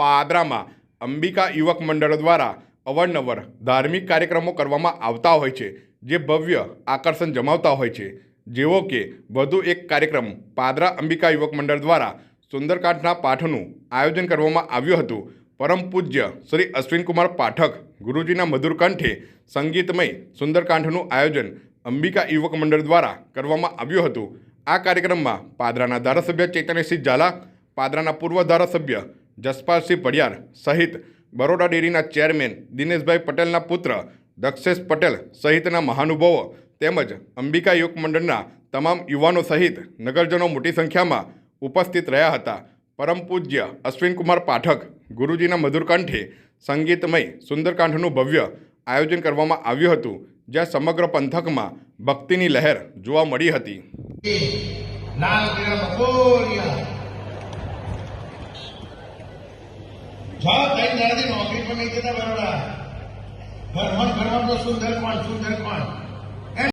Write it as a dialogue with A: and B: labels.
A: પાદરામાં અંબિકા યુવક મંડળ દ્વારા અવારનવાર ધાર્મિક કાર્યક્રમો કરવામાં આવતા હોય છે, જે ભવ્ય આકર્ષણ જમાવતા હોય છે. જેવો કે, વધુ એક કાર્યક્રમ પાદરા અંબિકા યુવક મંડળ દ્વારા સુંદરકાંઠના પાઠનું આયોજન કરવામાં આવ્યું હતું. પરમ પૂજ્ય શ્રી અશ્વિનકુમાર પાઠક ગુરુજીના મધુર કંઠે સંગીતમય સુંદરકાંઠનું આયોજન અંબિકા યુવક મંડળ દ્વારા કરવામાં આવ્યું હતું. આ કાર્યક્રમમાં પાદરાના ધારાસભ્ય ચૈતન્યસિંહ ઝાલા, પાદરાના પૂર્વ ધારાસભ્ય જસપાલસિંહ પડિયાર સહિત બરોડા ડેરીના ચેરમેન દિનેશભાઈ પટેલના પુત્ર દક્ષેશ પટેલ સહિતના મહાનુભાવો તેમજ અંબિકા યુવક મંડળના તમામ યુવાનો સહિત નગરજનો મોટી સંખ્યામાં ઉપસ્થિત રહ્યા હતા. પરમ પૂજ્ય અશ્વિનકુમાર પાઠક, ગુરુજીના મધુર કંઠે સંગીતમય સુંદરકાંઠનું ભવ્ય આયોજન કરવામાં આવ્યું હતું, જ્યાં સમગ્ર પંથકમાં ભક્તિની લહેર જોવા મળી હતી.
B: લાલ કિરણ બોલિયા જો કઈ દાડાથી નોકરી પણ નહીં જતા બરોડા. ઘરમાં ઘરમાં તો સુંદર કોણ સુંદર કોણ